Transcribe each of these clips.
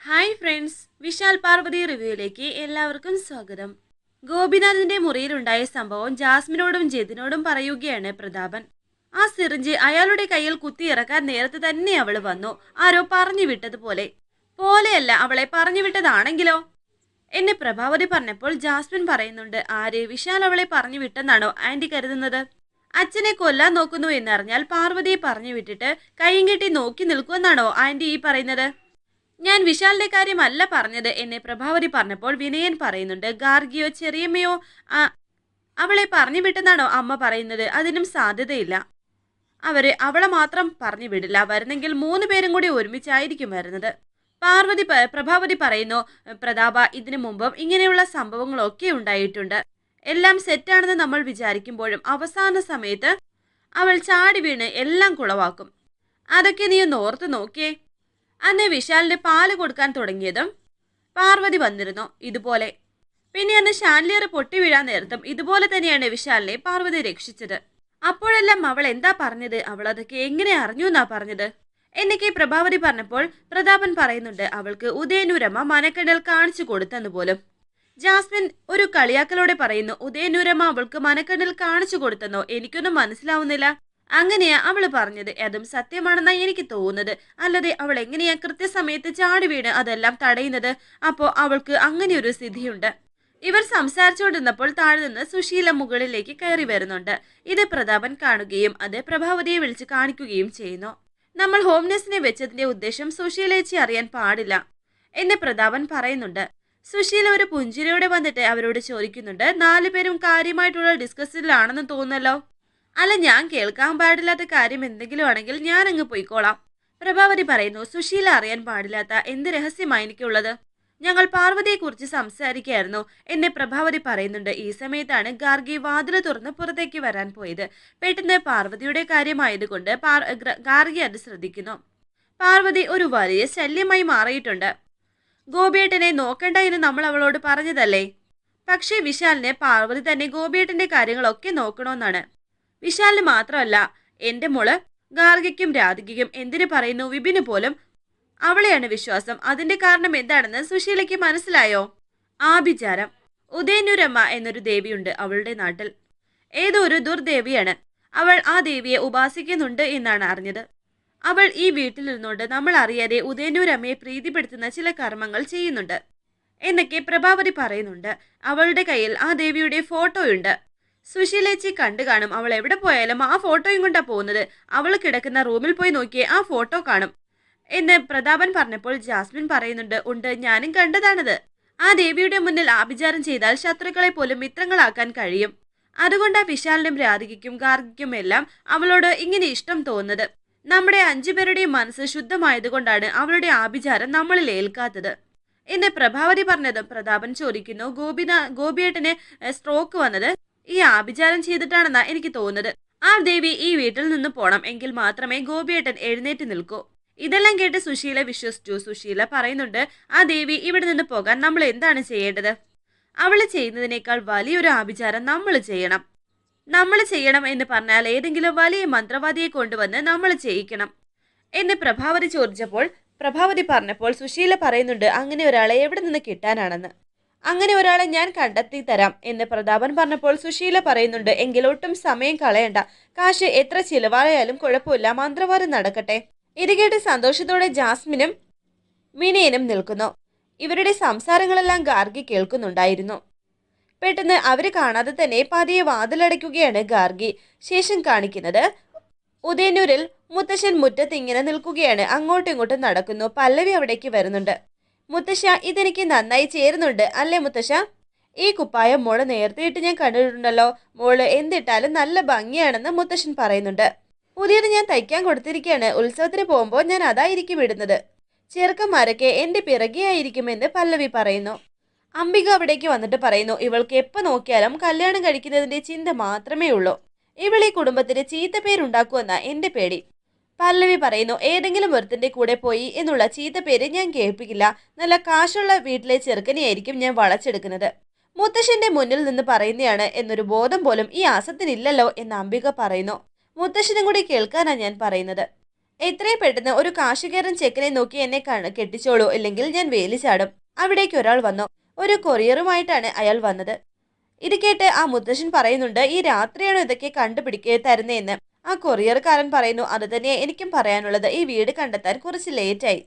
Hi friends Vishal Parvathy റിവ്യൂയിലേക്ക് എല്ലാവർക്കും സ്വാഗതം. ഗോപിനാഥിന്റെ മുറിയിലുണ്ടായ സംഭവം ജാസ്മിനോടും ജതിനോടും പറയുകയാണ് പ്രതാപൻ. ആ സിറിഞ്ച് അയാളുടെ കയ്യിൽ കുത്തിയിറക്കാൻ നേരത്തെ തന്നെ അവൾ വന്നു. ആരോ പറഞ്ഞു വിട്ടതുപോലെ. പോലെയല്ല അവളെ പറഞ്ഞു വിട്ടതാണെങ്കിലോ? എന്നെ പ്രഭാവതി പറഞ്ഞപ്പോൾ ജാസ്മിൻ പറയുന്നുണ്ട് ആര്? വിശാൽ അവളെ പറഞ്ഞു വിട്ടെന്നാണോ ആന്റി കരുതുന്നത്? അച്ഛനെ കൊല്ലാൻ നോക്കുന്നു എന്നറിഞ്ഞാൽ പാർവതിയെ പറഞ്ഞു വിട്ടിട്ട് കൈയും കെട്ടി നോക്കി നിൽക്കുമെന്നാണോ ആന്റി ഈ പറയുന്നത്? ഞാൻ വിശാലിന്റെ കാര്യമല്ല പറഞ്ഞത് എന്നെ പ്രഭാവതി പറഞ്ഞപ്പോൾ വിനയൻ പറയുന്നുണ്ട് ഗാർഗിയോ ചെറിയമ്മയോ അവളെ പറഞ്ഞു വിട്ടെന്നാണോ അമ്മ പറയുന്നത്? അതിനും സാധ്യതയില്ല. അവരെ അവളെ മാത്രം പറഞ്ഞു വിടില്ല. വരുന്നെങ്കിൽ മൂന്ന് പേരും കൂടി ഒരുമിച്ചായിരിക്കും വരുന്നത്. പാർവതി പ്രഭാവതി പറയുന്നു പ്രതാപ ഇതിനു മുമ്പും ഇങ്ങനെയുള്ള സംഭവങ്ങളൊക്കെ ഉണ്ടായിട്ടുണ്ട്. എല്ലാം സെറ്റാണെന്ന് നമ്മൾ വിചാരിക്കുമ്പോഴും അവസാന സമയത്ത് അവൾ ചാടി വീണ് എല്ലാം കുളവാക്കും. അതൊക്കെ നീ ഒന്ന് ഓർത്ത് നോക്കിയേ. അന്ന് വിശാലിന് പാൽ കൊടുക്കാൻ തുടങ്ങിയതും പാർവതി വന്നിരുന്നു ഇതുപോലെ. പിന്നെ അന്ന് ഷാൻലിയർ പൊട്ടി വീഴാൻ നേരത്തും ഇതുപോലെ തന്നെയാണ് വിശാലിനെ പാർവതി രക്ഷിച്ചത്. അപ്പോഴെല്ലാം അവൾ എന്താ പറഞ്ഞത്? അവൾ അതൊക്കെ എങ്ങനെ അറിഞ്ഞു എന്നാ പറഞ്ഞത്? എന്നൊക്കെ പ്രഭാവതി പറഞ്ഞപ്പോൾ പ്രതാപൻ പറയുന്നുണ്ട് അവൾക്ക് ഉദയനൂരമ്മ മനക്കടൽ കാണിച്ചു കൊടുത്തെന്ന് പോലും. ജാസ്മിൻ ഒരു കളിയാക്കലോടെ പറയുന്നു ഉദയനൂരമ്മ അവൾക്ക് മനക്കെടൽ കാണിച്ചു കൊടുത്തെന്നോ? എനിക്കൊന്നും മനസ്സിലാവുന്നില്ല. അങ്ങനെയാ അവൾ പറഞ്ഞത്. അതും സത്യമാണെന്നാ എനിക്ക് തോന്നുന്നത്. അല്ലാതെ അവൾ എങ്ങനെയാ കൃത്യസമയത്ത് ചാടി വീണ് അതെല്ലാം തടയുന്നത്? അപ്പോ അവൾക്ക് അങ്ങനെ ഒരു സ്ഥിതിയുണ്ട്. ഇവർ സംസാരിച്ചുകൊണ്ടിരുന്നപ്പോൾ താഴെ നിന്ന് സുശീല മുകളിലേക്ക് കയറി വരുന്നുണ്ട്. ഇത് പ്രതാപൻ കാണുകയും അത് പ്രഭാവതിയെ വിളിച്ച് കാണിക്കുകയും ചെയ്യുന്നു. നമ്മൾ ഹോംനെസിനെ വെച്ചതിന്റെ ഉദ്ദേശം സുശീലേച്ചി അറിയാൻ പാടില്ല എന്ന് പ്രതാപൻ പറയുന്നുണ്ട്. സുശീല ഒരു പുഞ്ചിരിയോടെ വന്നിട്ട് അവരോട് ചോദിക്കുന്നുണ്ട്. നാലുപേരും കാര്യമായിട്ടുള്ള ഡിസ്കസിലാണെന്ന് തോന്നുന്നല്ലോ? അല്ല ഞാൻ കേൾക്കാൻ പാടില്ലാത്ത കാര്യം എന്തെങ്കിലും ആണെങ്കിൽ ഞാൻ അങ്ങ് പോയിക്കോളാം. പ്രഭാവതി പറയുന്നു സുശീല അറിയാൻ പാടില്ലാത്ത എന്ത് രഹസ്യമാണ് എനിക്കുള്ളത്? ഞങ്ങൾ പാർവതിയെക്കുറിച്ച് സംസാരിക്കുകയായിരുന്നു. എന്നെ പ്രഭാവതി പറയുന്നുണ്ട് ഈ സമയത്താണ് ഗാർഗി വാതിൽ തുറന്ന് പുറത്തേക്ക് വരാൻ പോയത്. പെട്ടെന്ന് പാർവതിയുടെ കാര്യമായതുകൊണ്ട് ഗാർഗി അത് ശ്രദ്ധിക്കുന്നു. പാർവതി ഒരു വലിയ ശല്യമായി മാറിയിട്ടുണ്ട്. ഗോപിയേട്ടനെ നോക്കണ്ട എന്ന് നമ്മൾ അവളോട് പറഞ്ഞതല്ലേ? പക്ഷേ വിശാലിനെ പാർവതി തന്നെ ഗോപിയേട്ടന്റെ കാര്യങ്ങളൊക്കെ നോക്കണമെന്നാണ് വിശാലിന് മാത്രമല്ല എന്റെ മോൾ ഗാർഗയ്ക്കും രാധികയ്ക്കും എന്തിനു പറയുന്നു വിപിന് പോലും അവളെയാണ് വിശ്വാസം. അതിന്റെ കാരണം എന്താണെന്ന് സുശീലയ്ക്ക് മനസ്സിലായോ? ആഭിചാരം. ഉദയനൂരമ്മ എന്നൊരു ദേവിയുണ്ട് അവളുടെ നാട്ടിൽ. ഏതോ ഒരു ദുർദേവിയാണ്. അവൾ ആ ദേവിയെ ഉപാസിക്കുന്നുണ്ട് എന്നാണ് അറിഞ്ഞത്. അവൾ ഈ വീട്ടിൽ നിന്നുകൊണ്ട് നമ്മൾ അറിയാതെ ഉദയനൂരമ്മയെ പ്രീതിപ്പെടുത്തുന്ന ചില കർമ്മങ്ങൾ ചെയ്യുന്നുണ്ട്. എന്നൊക്കെ പ്രഭാവതി പറയുന്നുണ്ട്. അവളുടെ കയ്യിൽ ആ ദേവിയുടെ ഫോട്ടോയുണ്ട്. സുശീലേച്ചി കണ്ടു കാണും. അവൾ എവിടെ പോയാലും ആ ഫോട്ടോയും കൊണ്ടാ പോകുന്നത്. അവൾ കിടക്കുന്ന റൂമിൽ പോയി നോക്കിയേ ആ ഫോട്ടോ കാണും എന്ന് പ്രതാപൻ പറഞ്ഞപ്പോൾ ജാസ്മിൻ പറയുന്നുണ്ട് ഉണ്ട് ഞാനും കണ്ടതാണത്. ആ ദേവിയുടെ മുന്നിൽ ആഭിചാരം ചെയ്താൽ ശത്രുക്കളെ പോലും മിത്രങ്ങളാക്കാൻ കഴിയും. അതുകൊണ്ടാ വിശാലിനും രാധികയ്ക്കും ഗാർഗിക്കും എല്ലാം അവളോട് ഇങ്ങനെ ഇഷ്ടം തോന്നുന്നത്. നമ്മുടെ അഞ്ചു പേരുടെയും മനസ്സ് ശുദ്ധമായതുകൊണ്ടാണ് അവളുടെ ആഭിചാരം നമ്മളിൽ ഏൽക്കാത്തത്. എന്ന് പ്രഭാവതി പറഞ്ഞതും പ്രതാപൻ ചോദിക്കുന്നു ഗോപിന ഗോപിയേട്ടന് സ്ട്രോക്ക് വന്നത്? ഈ ആഭിചാരം ചെയ്തിട്ടാണെന്നാ എനിക്ക് തോന്നുന്നത്. ആ ദേവി ഈ വീട്ടിൽ നിന്ന് പോണം എങ്കിൽ മാത്രമേ ഗോപിയേട്ടൻ എഴുന്നേറ്റ് നിൽക്കൂ. ഇതെല്ലാം കേട്ട് സുശീല വിശ്വസിച്ചു. സുശീല പറയുന്നുണ്ട് ആ ദേവി ഇവിടെ നിന്ന് പോകാൻ നമ്മൾ എന്താണ് ചെയ്യേണ്ടത്? അവൾ ചെയ്യുന്നതിനേക്കാൾ വലിയൊരു ആഭിചാരം നമ്മൾ ചെയ്യണം. നമ്മൾ ചെയ്യണം എന്ന് പറഞ്ഞാൽ ഏതെങ്കിലും വലിയ മന്ത്രവാദിയെ കൊണ്ടുവന്ന് നമ്മൾ ചെയ്യിക്കണം. എന്ന് പ്രഭാവതി ചോദിച്ചപ്പോൾ പ്രഭാവതി പറഞ്ഞപ്പോൾ സുശീല പറയുന്നുണ്ട് അങ്ങനെ ഒരാളെ എവിടെ നിന്ന് കിട്ടാനാണെന്ന്? അങ്ങനെ ഒരാളെ ഞാൻ കണ്ടെത്തി തരാം എന്ന് പ്രതാപൻ പറഞ്ഞപ്പോൾ സുശീല പറയുന്നുണ്ട് എങ്കിൽ ഒട്ടും സമയം കളയണ്ട. കാശ് എത്ര ചിലവായാലും കുഴപ്പമില്ല. മന്ത്രവാദം നടക്കട്ടെ. ഇത് കേട്ട് സന്തോഷത്തോടെ ജാസ്മിനും വിനയനും നിൽക്കുന്നു. ഇവരുടെ സംസാരങ്ങളെല്ലാം ഗാർഗി കേൾക്കുന്നുണ്ടായിരുന്നു. പെട്ടെന്ന് അവരെ കാണാതെ തന്നെ പതിയെ വാതിലടയ്ക്കുകയാണ് ഗാർഗി. ശേഷം കാണിക്കുന്നത് ഉദയനൂരിൽ മുത്തശ്ശൻ മുറ്റത്ത് ഇങ്ങനെ നിൽക്കുകയാണ്. അങ്ങോട്ടും ഇങ്ങോട്ടും നടക്കുന്നു. പല്ലവി അവിടേക്ക് വരുന്നുണ്ട്. മുത്തശ്ശ ഇതെനിക്ക് നന്നായി ചേരുന്നുണ്ട് അല്ലേ മുത്തശ്ശ? ഈ കുപ്പായം മോൾ നേരത്തെ ഇട്ട് ഞാൻ കണ്ടിട്ടുണ്ടല്ലോ. മോൾ എന്തിട്ടാലും നല്ല ഭംഗിയാണെന്ന് മുത്തശ്ശൻ പറയുന്നുണ്ട്. പുതിയത് ഞാൻ തയ്ക്കാൻ കൊടുത്തിരിക്കുകയാണ് ഉത്സവത്തിന് പോകുമ്പോൾ ഞാൻ അതായിരിക്കും ഇടുന്നത്. ചെറുക്കന്മാരൊക്കെ എന്റെ പിറകെയായിരിക്കുമെന്ന് പല്ലവി പറയുന്നു. അംബിക അവിടേക്ക് വന്നിട്ട് പറയുന്നു ഇവൾക്ക് എപ്പോൾ നോക്കിയാലും കല്യാണം കഴിക്കുന്നതിന്റെ ചിന്ത മാത്രമേ ഉള്ളൂ. ഇവൾ ഈ കുടുംബത്തിന് ചീത്ത പേരുണ്ടാക്കുമെന്ന എന്റെ പേടി. പല്ലവി പറയുന്നു ഏതെങ്കിലും ഒരുത്തിന്റെ കൂടെ പോയി എന്നുള്ള ചീത്ത പേര് ഞാൻ കേൾപ്പിക്കില്ല. നല്ല കാശുള്ള വീട്ടിലെ ചെറുക്കനെയായിരിക്കും ഞാൻ വളച്ചെടുക്കുന്നത്. മുത്തശ്ശന്റെ മുന്നിൽ നിന്ന് പറയുന്നതാണ് എന്നൊരു ബോധം പോലും ഈ ആസത്തിനില്ലല്ലോ എന്ന് അംബിക പറയുന്നു. മുത്തശ്ശനും കൂടി കേൾക്കാനാ ഞാൻ പറയുന്നത്. എത്രയും പെട്ടെന്ന് ഒരു കാശുകാരൻ ചെക്കനെ നോക്കി എന്നെ കെട്ടിച്ചോളൂ ഇല്ലെങ്കിൽ ഞാൻ വേലി ചാടും. അവിടേക്ക് ഒരാൾ വന്നു. ഒരു കൊറിയറുമായിട്ടാണ് അയാൾ വന്നത്. ഇത് കേട്ട് ആ മുത്തശ്ശൻ പറയുന്നുണ്ട് ഈ രാത്രിയാണ് ഇതൊക്കെ കണ്ടുപിടിക്കുക തരുന്നതെന്ന് ആ കൊറിയർക്കാരൻ പറയുന്നു അത് തന്നെ എനിക്കും പറയാനുള്ളത്. ഈ വീട് കണ്ടെത്താൻ കുറച്ച് ലേറ്റായി.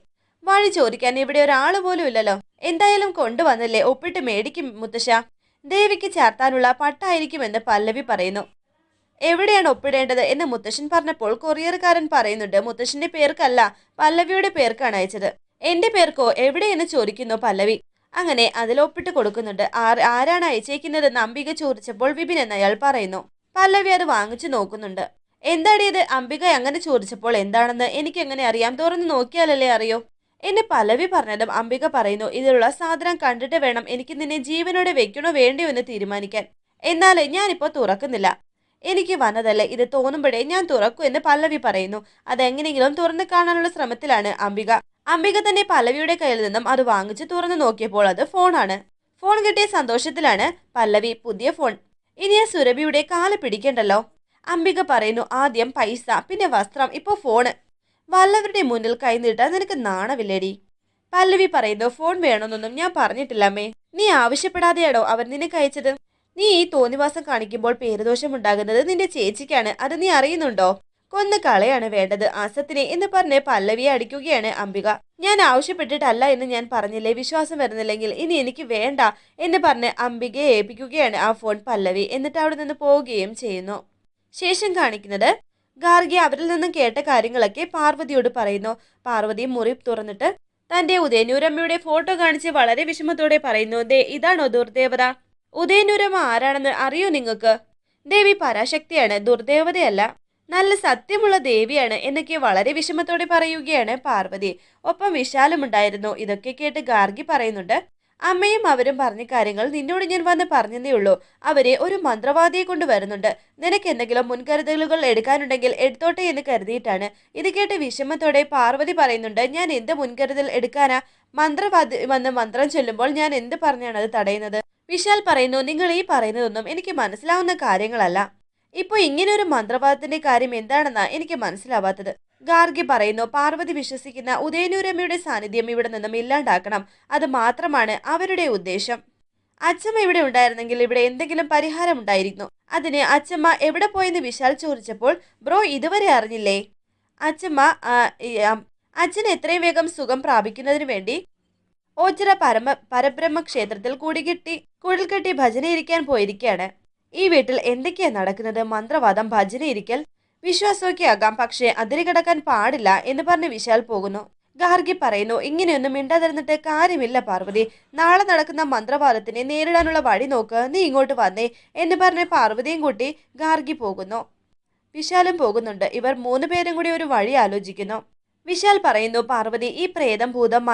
വഴി ചോദിക്കാൻ ഇവിടെ ഒരാൾ പോലും ഇല്ലല്ലോ. എന്തായാലും കൊണ്ടുവന്നല്ലേ? ഒപ്പിട്ട് മേടിക്കും മുത്തശ്ശ. ദേവിക്ക് ചേർത്താനുള്ള പട്ടായിരിക്കുമെന്ന് പല്ലവി പറയുന്നു. എവിടെയാണ് ഒപ്പിടേണ്ടത് എന്ന് മുത്തശ്ശൻ പറഞ്ഞപ്പോൾ കൊറിയർക്കാരൻ പറയുന്നുണ്ട് മുത്തശ്ശന്റെ പേർക്കല്ല പല്ലവിയുടെ പേർക്കാണ് അയച്ചത്. എന്റെ പേർക്കോ? എവിടെയെന്ന് ചോദിക്കുന്നു പല്ലവി. അങ്ങനെ അതിൽ ഒപ്പിട്ട് കൊടുക്കുന്നുണ്ട്. ആർ ആരാണ് അയച്ചേക്കുന്നത്? അംബിക ചോദിച്ചപ്പോൾ വിപിൻ എന്നയാൾ പറയുന്നു. പല്ലവി അത് വാങ്ങിച്ചു നോക്കുന്നുണ്ട്. എന്താടി ഇത്? അംബിക അങ്ങനെ ചോദിച്ചപ്പോൾ എന്താണെന്ന് എനിക്ക് എങ്ങനെ അറിയാം? തുറന്നു നോക്കിയാലല്ലേ അറിയോ. എന്നെ പലവി പറഞ്ഞതും അംബിക പറയുന്നു ഇതിലുള്ള സാധനം കണ്ടിട്ട് വേണം എനിക്ക് നിന്നെ ജീവനോടെ വെക്കണോ വേണ്ടയോ എന്ന് തീരുമാനിക്കാൻ. എന്നാൽ ഞാനിപ്പോൾ തുറക്കുന്നില്ല. എനിക്ക് വന്നതല്ലേ ഇത് തോന്നുമ്പോഴേ ഞാൻ തുറക്കൂ എന്ന് പല്ലവി പറയുന്നു. അതെങ്ങനെയെങ്കിലും തുറന്നു കാണാനുള്ള ശ്രമത്തിലാണ് അംബിക. അംബിക തന്നെ പല്ലവിയുടെ കയ്യിൽ നിന്നും അത് വാങ്ങിച്ച് തുറന്നു നോക്കിയപ്പോൾ അത് ഫോണാണ്. ഫോൺ കിട്ടിയ സന്തോഷത്തിലാണ് പല്ലവി പുതിയ ഫോൺ. ഇനി ആ സുരഭിയുടെ കാൽ പിടിക്കണ്ടല്ലോ. അംബിക പറയുന്നു ആദ്യം പൈസ പിന്നെ വസ്ത്രം ഇപ്പോൾ ഫോണ് വല്ലവരുടെ മുന്നിൽ കൈനീട്ടാൻ നിനക്ക് നാണമില്ലേടി. പല്ലവി പറയുന്നു ഫോൺ വേണമെന്നൊന്നും ഞാൻ പറഞ്ഞിട്ടില്ലമ്മേ നീ ആവശ്യപ്പെടാതെയാണോ അവർ നിനക്ക് അയച്ചത് നീ ഈ തോന്നിവാസം കാണിക്കുമ്പോൾ പേരുദോഷം ഉണ്ടാകുന്നത് നിന്റെ ചേച്ചിക്കാണ്. അത് നീ അറിയുന്നുണ്ടോ? കൊന്നു കളയാണ് വേണ്ടത്. ആസത്തിനെ എന്ന് പറഞ്ഞ് പല്ലവിയെ അടിക്കുകയാണ് അംബിക. ഞാൻ ആവശ്യപ്പെട്ടിട്ടല്ല എന്ന് ഞാൻ പറഞ്ഞില്ലേ? വിശ്വാസം വരുന്നില്ലെങ്കിൽ ഇനി എനിക്ക് വേണ്ട എന്ന് പറഞ്ഞ് അംബികയെ ഏൽപ്പിക്കുകയാണ് ആ ഫോൺ പല്ലവി. എന്നിട്ട് അവിടെ നിന്ന് പോവുകയും ചെയ്യുന്നു. ശേഷം കാണിക്കുന്നത് ഗാർഗി അവരിൽ നിന്നും കേട്ട കാര്യങ്ങളൊക്കെ പാർവതിയോട് പറയുന്നു. പാർവതി മുറി തുറന്നിട്ട് തന്റെ ഉദയനൂരമ്മയുടെ ഫോട്ടോ കാണിച്ച് വളരെ വിഷമത്തോടെ പറയുന്നു ദേ ഇതാണോ ദുർദേവത? ഉദയനൂരമ്മ ആരാണെന്ന് അറിയോ നിങ്ങൾക്ക്? ദേവി പരാശക്തിയാണ് ദുർദേവതയല്ല. നല്ല സത്യമുള്ള ദേവിയാണ് എന്നൊക്കെ വളരെ വിഷമത്തോടെ പറയുകയാണ് പാർവതി. ഒപ്പം വിശാലമുണ്ടായിരുന്നു. ഇതൊക്കെ കേട്ട് ഗാർഗി പറയുന്നുണ്ട് അമ്മയും അവരും പറഞ്ഞ കാര്യങ്ങൾ നിന്നോട് ഞാൻ വന്ന് പറഞ്ഞതേ ഉള്ളൂ. അവരെ ഒരു മന്ത്രവാദിയെ കൊണ്ട് വരുന്നുണ്ട്. നിനക്ക് എന്തെങ്കിലും മുൻകരുതലുകൾ എടുക്കാനുണ്ടെങ്കിൽ എടുത്തോട്ടെ എന്ന് കരുതിയിട്ടാണ്. ഇത് കേട്ട് വിഷമത്തോടെ പാർവതി പറയുന്നുണ്ട് ഞാൻ എന്ത് മുൻകരുതൽ എടുക്കാനാ? മന്ത്രവാദി വന്ന് മന്ത്രം ചൊല്ലുമ്പോൾ ഞാൻ എന്ത് പറഞ്ഞാണ് അത് തടയുന്നത്? വിശാൽ പറയുന്നു നിങ്ങൾ ഈ പറയുന്നതൊന്നും എനിക്ക് മനസ്സിലാവുന്ന കാര്യങ്ങളല്ല. ഇപ്പോൾ ഇങ്ങനെ ഒരു മന്ത്രവാദത്തിന്റെ കാര്യം എന്താണെന്നാ എനിക്ക് മനസ്സിലാവാത്തത്. ഗാർഗി പറയുന്നു പാർവതി വിശ്വസിക്കുന്ന ഉദയനൂരമ്മയുടെ സാന്നിധ്യം ഇവിടെ നിന്നും ഇല്ലാണ്ടാക്കണം. അത് മാത്രമാണ് അവരുടെ ഉദ്ദേശം. അച്ചമ്മ ഇവിടെ ഉണ്ടായിരുന്നെങ്കിൽ ഇവിടെ എന്തെങ്കിലും പരിഹാരം ഉണ്ടായിരുന്നു. അതിന് അച്ചമ്മ എവിടെ പോയെന്ന് വിശാൽ ചോദിച്ചപ്പോൾ ബ്രോ ഇതുവരെ അറിഞ്ഞില്ലേ? ആ, അച്ഛൻ എത്രയും വേഗം സുഖം പ്രാപിക്കുന്നതിന് വേണ്ടി ഓച്ചിറ പരമ പരബ്രഹ്മ ക്ഷേത്രത്തിൽ കുടികെട്ടി കുഴൽ കെട്ടി ഭജന ഇരിക്കാൻ പോയിരിക്കുകയാണ്. ഈ വീട്ടിൽ എന്തൊക്കെയാണ് നടക്കുന്നത്? മന്ത്രവാദം ഭജന ഇരിക്കൽ വിശ്വാസമൊക്കെ ആകാം പക്ഷേ അതിര് കടക്കാൻ പാടില്ല എന്ന് പറഞ്ഞ് വിശാൽ പോകുന്നു. ഗാർഗി പറയുന്നു ഇങ്ങനെയൊന്നും മിണ്ടാതിരുന്നിട്ട് കാര്യമില്ല പാർവതി. നാളെ നടക്കുന്ന മന്ത്രവാദത്തിനെ നേരിടാനുള്ള വഴി നോക്ക്. നീ ഇങ്ങോട്ട് വന്നേ എന്ന് പറഞ്ഞ് പാർവതിയും കൂട്ടി ഗാർഗി പോകുന്നു. വിശാലും പോകുന്നുണ്ട്. ഇവർ മൂന്ന് പേരും കൂടി ഒരു വഴി ആലോചിക്കുന്നു. വിശാൽ പറയുന്നു പാർവതി ഈ പ്രേതം ഭൂതം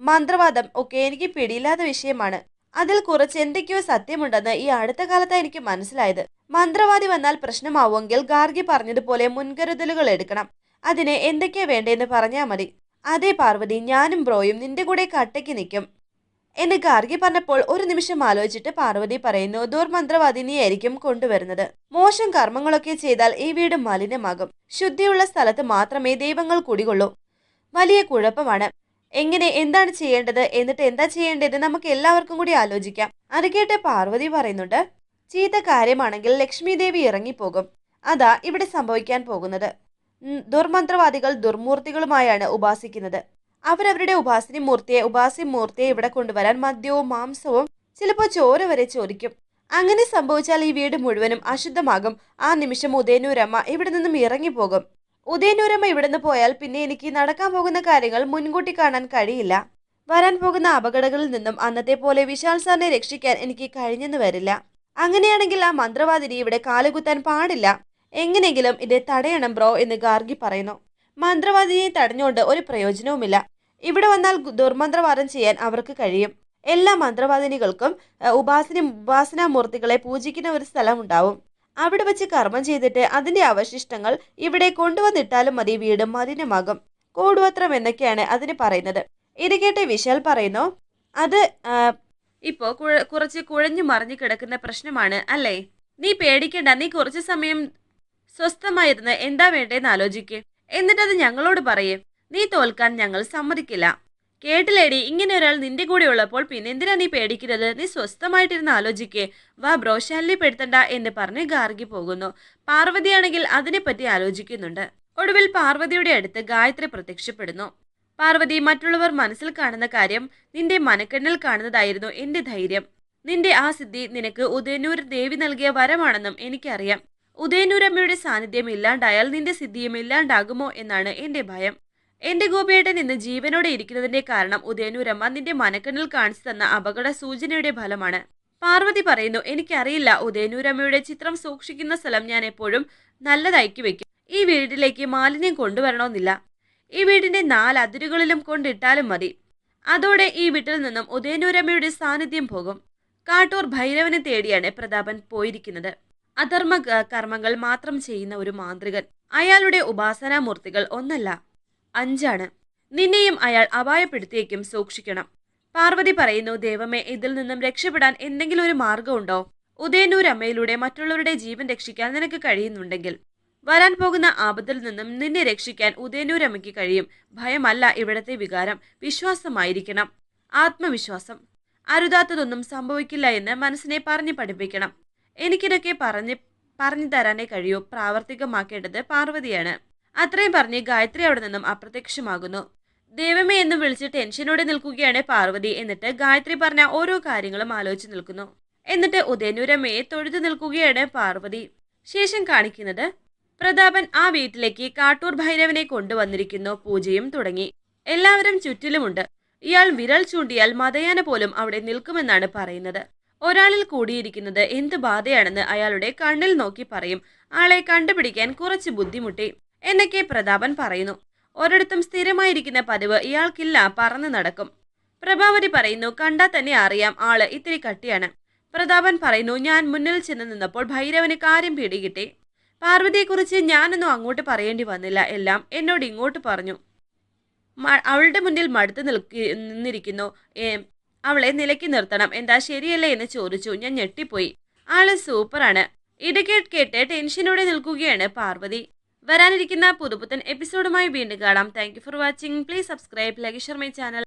മന്ത്രവാദം ഒക്കെ എനിക്ക് പിടിയില്ലാത്ത വിഷയമാണ്. അതിൽ കുറച്ച് എന്തൊക്കെയോ സത്യമുണ്ടെന്ന് ഈ അടുത്ത കാലത്താണ് എനിക്ക് മനസ്സിലായത്. മന്ത്രവാദി വന്നാൽ പ്രശ്നമാവുമെങ്കിൽ ഗാർഗി പറഞ്ഞതുപോലെ മുൻകരുതലുകൾ എടുക്കണം. അതിന് എന്തൊക്കെയാ വേണ്ടതെന്ന് പറഞ്ഞാൽ മതി. അതേ പാർവതി ഞാനും ബ്രോയും നിന്റെ കൂടെ കട്ടയ്ക്ക് നിൽക്കും. എന്ന് ഗാർഗി പറഞ്ഞപ്പോൾ ഒരു നിമിഷം ആലോചിച്ചിട്ട് പാർവതി പറയുന്നു ദുർമന്ത്രവാദിനിയായിരിക്കും കൊണ്ടുവരുന്നത്. മോശം കർമ്മങ്ങളൊക്കെ ചെയ്താൽ ഈ വീട് മലിനമാകും. ശുദ്ധിയുള്ള സ്ഥലത്ത് മാത്രമേ ദൈവങ്ങൾ കുടികൊള്ളൂ. വലിയ കുഴപ്പമാണ്. എങ്ങനെ എന്താണ് ചെയ്യേണ്ടത്? എന്നിട്ട് എന്താ ചെയ്യേണ്ടത് നമുക്ക് എല്ലാവർക്കും കൂടി ആലോചിക്കാം. അത് കേട്ട് പാർവതി പറയുന്നുണ്ട് ചീത്ത കാര്യമാണെങ്കിൽ ലക്ഷ്മി ദേവി ഇറങ്ങിപ്പോകും. അതാ ഇവിടെ സംഭവിക്കാൻ പോകുന്നത്. ദുർമന്ത്രവാദികൾ ദുർമൂർത്തികളുമായാണ് ഉപാസിക്കുന്നത്. അവരവരുടെ ഉപാസിനി മൂർത്തിയെ ഉപാസി മൂർത്തിയെ ഇവിടെ കൊണ്ടുവരാൻ മദ്യവും മാംസവും ചിലപ്പോൾ ചോര വരെ ചോദിക്കും. അങ്ങനെ സംഭവിച്ചാൽ ഈ വീട് മുഴുവനും അശുദ്ധമാകും. ആ നിമിഷം ഉദയനൂരമ്മ ഇവിടെ നിന്നും ഇറങ്ങിപ്പോകും. ഉദയനൂരമ്മ ഇവിടുന്ന് പോയാൽ പിന്നെ എനിക്ക് നടക്കാൻ പോകുന്ന കാര്യങ്ങൾ മുൻകൂട്ടി കാണാൻ കഴിയില്ല. വരാൻ പോകുന്ന അപകടങ്ങളിൽ നിന്നും അന്നത്തെ പോലെ വിശാൽ സാറിനെ രക്ഷിക്കാൻ എനിക്ക് കഴിഞ്ഞെന്ന് വരില്ല. അങ്ങനെയാണെങ്കിൽ ആ മന്ത്രവാദിനി ഇവിടെ കാലുകുത്താൻ പാടില്ല. എങ്ങനെയെങ്കിലും ഇത് തടയണം ബ്രോ എന്ന് ഗാർഗി പറയുന്നു. മന്ത്രവാദിനിയെ തടഞ്ഞുകൊണ്ട് ഒരു പ്രയോജനവുമില്ല. ഇവിടെ വന്നാൽ ദുർമന്ത്രവാദം ചെയ്യാൻ അവർക്ക് കഴിയും. എല്ലാ മന്ത്രവാദിനികൾക്കും ഉപാസന ഉപാസനാമൂർത്തികളെ പൂജിക്കുന്ന ഒരു സ്ഥലം ഉണ്ടാവും അവിടെ വെച്ച് കർമ്മം ചെയ്തിട്ട് അതിന്റെ അവശിഷ്ടങ്ങൾ ഇവിടെ കൊണ്ടുവന്നിട്ടാലും മതി വീട് മലിനമാകും. കൂടുവത്രം എന്നൊക്കെയാണ് അതിന് പറയുന്നത്. ഇത് കേട്ട് വിശാൽ പറയുന്നു അത് ഇപ്പോ കുറച്ച് കുഴഞ്ഞു മറിഞ്ഞു കിടക്കുന്ന പ്രശ്നമാണ് അല്ലേ? നീ പേടിക്കണ്ട നീ കുറച്ച് സമയം സ്വസ്ഥമായിരുന്ന് എന്താ വേണ്ടതെന്ന് ആലോചിക്ക്. എന്നിട്ടത് ഞങ്ങളോട് പറയേ. നീ തോൽക്കാൻ ഞങ്ങൾ സമ്മതിക്കില്ല. കേട്ടില്ലേടി ഇങ്ങനെ ഒരാൾ നിന്റെ കൂടെ ഉള്ളപ്പോൾ പിന്നെ എന്തിനാ നീ പേടിക്കുന്നത്? നീ സ്വസ്ഥമായിട്ടിരുന്ന് ആലോചിക്കേ. വാ ബ്രോ ശല്യപ്പെടുത്തണ്ട എന്ന് പറഞ്ഞ് ഗാർഗി പോകുന്നു. പാർവതിയാണെങ്കിൽ അതിനെപ്പറ്റി ആലോചിക്കുന്നുണ്ട്. ഒടുവിൽ പാർവതിയുടെ അടുത്ത് ഗായത്രി പ്രത്യക്ഷപ്പെടുന്നു. പാർവതി മറ്റുള്ളവർ മനസ്സിൽ കാണുന്ന കാര്യം നിന്റെ മനക്കണ്ണിൽ കാണുന്നതായിരുന്നു എന്റെ ധൈര്യം. നിന്റെ ആ സിദ്ധി നിനക്ക് ഉദയനൂർ ദേവി നൽകിയ വരമാണെന്നും എനിക്കറിയാം. ഉദയനൂരമ്മയുടെ സാന്നിധ്യം ഇല്ലാണ്ടായാൽ നിന്റെ സിദ്ധിയും ഇല്ലാണ്ടാകുമോ എന്നാണ് എന്റെ ഭയം. എന്റെ ഗോപിയേട്ടൻ ഇന്ന് ജീവനോടെ ഇരിക്കുന്നതിന്റെ കാരണം ഉദയനൂരമ്മ നിന്റെ മനക്കണ്ണിൽ കാണിച്ചു തന്ന അപകട സൂചനയുടെ ഫലമാണ്. പാർവതി പറയുന്നു എനിക്കറിയില്ല ഉദയനൂരമ്മയുടെ ചിത്രം സൂക്ഷിക്കുന്ന സ്ഥലം ഞാൻ എപ്പോഴും നല്ലതാക്കി വെക്കും. ഈ വീട്ടിലേക്ക് മാലിന്യം കൊണ്ടുവരണമെന്നില്ല. ഈ വീടിന്റെ നാല് അതിരുകളിലും കൊണ്ടിട്ടാലും മതി. അതോടെ ഈ വീട്ടിൽ നിന്നും ഉദയനൂരമ്മയുടെ സാന്നിധ്യം പോകും. കാട്ടൂർ ഭൈരവനെ തേടിയാണ് പ്രതാപൻ പോയിരിക്കുന്നത്. അധർമ്മ കർമ്മങ്ങൾ മാത്രം ചെയ്യുന്ന ഒരു മാന്ത്രികൻ. അയാളുടെ ഉപാസനാമൂർത്തികൾ ഒന്നല്ല അഞ്ചാണ്. നിന്നെയും അയാൾ അപായപ്പെടുത്തിയേക്കും സൂക്ഷിക്കണം. പാർവതി പറയുന്നു ദൈവമേ ഇതിൽ നിന്നും രക്ഷപ്പെടാൻ എന്തെങ്കിലും ഒരു മാർഗമുണ്ടോ ഉദയനൂരമ്മയിലൂടെ മറ്റുള്ളവരുടെ ജീവൻ രക്ഷിക്കാൻ നിനക്ക് കഴിയുന്നുണ്ടെങ്കിൽ വരാൻ പോകുന്ന ആപത്തിൽ നിന്നും നിന്നെ രക്ഷിക്കാൻ ഉദയനൂരമ്മയ്ക്ക് കഴിയും. ഭയമല്ല ഇവിടത്തെ വികാരം. വിശ്വാസമായിരിക്കണം. ആത്മവിശ്വാസം. അരുതാത്തതൊന്നും സംഭവിക്കില്ല എന്ന് മനസ്സിനെ പറഞ്ഞു പഠിപ്പിക്കണം. എനിക്കിതൊക്കെ പറഞ്ഞ് പറഞ്ഞു തരാനേ കഴിയൂ. പ്രാവർത്തികമാക്കേണ്ടത് പാർവതിയാണ്. അത്രയും പറഞ്ഞ് ഗായത്രി അവിടെ നിന്നും അപ്രത്യക്ഷമാകുന്നു. ദൈവമേ എന്ന് വിളിച്ച് ടെൻഷനോടെ നിൽക്കുകയാണ് പാർവതി. എന്നിട്ട് ഗായത്രി പറഞ്ഞ ഓരോ കാര്യങ്ങളും ആലോചിച്ച് നിൽക്കുന്നു. എന്നിട്ട് ഉദയനൂരമ്മയെ തൊഴുതു നിൽക്കുകയാണ് പാർവതി. ശേഷം കാണിക്കുന്നത് പ്രതാപൻ ആ വീട്ടിലേക്ക് കാട്ടൂർ ഭൈരവനെ കൊണ്ടുവന്നിരിക്കുന്നു. പൂജയും തുടങ്ങി. എല്ലാവരും ചുറ്റിലുമുണ്ട്. ഇയാൾ വിരൽ ചൂണ്ടിയാൽ മതയാന പോലും അവിടെ നിൽക്കുമെന്നാണ് പറയുന്നത്. ഒരാളിൽ കൂടിയിരിക്കുന്നത് എന്ത് ബാധയാണെന്ന് അയാളുടെ കണ്ണിൽ നോക്കി പറയും. ആളെ കണ്ടുപിടിക്കാൻ കുറച്ച് ബുദ്ധിമുട്ടി. എന്നൊക്കെ പ്രതാപൻ പറയുന്നു. ഒരിടത്തും സ്ഥിരമായിരിക്കുന്ന പതിവ് ഇയാൾക്കില്ല പറന്നു നടക്കും. പ്രഭാവതി പറയുന്നു കണ്ടാൽ തന്നെ അറിയാം ആൾ ഇത്തിരി കട്ടിയാണ്. പ്രതാപൻ പറയുന്നു ഞാൻ മുന്നിൽ ചെന്ന് നിന്നപ്പോൾ ഭൈരവന് കാര്യം പിടികിട്ടി. പാർവതിയെക്കുറിച്ച് ഞാനൊന്നും അങ്ങോട്ട് പറയേണ്ടി വന്നില്ല. എല്ലാം എന്നോട് ഇങ്ങോട്ട് പറഞ്ഞു. അവളുടെ മുന്നിൽ മടുത്ത് നിൽക്കി നിന്നിരിക്കുന്നു. അവളെ നിലയ്ക്ക് നിർത്തണം. എന്താ ശരിയല്ലേ എന്ന് ചോദിച്ചു. ഞാൻ ഞെട്ടിപ്പോയി. ആൾ സൂപ്പറാണ്. ഇടയ്ക്ക് കേട്ട് ടെൻഷനോടെ നിൽക്കുകയാണ് പാർവതി. വരാനിരിക്കുന്ന പുതുപുത്തൻ എപ്പിസോഡുമായി വീണ്ടും കാണാം. Thank for watching please subscribe like share my channel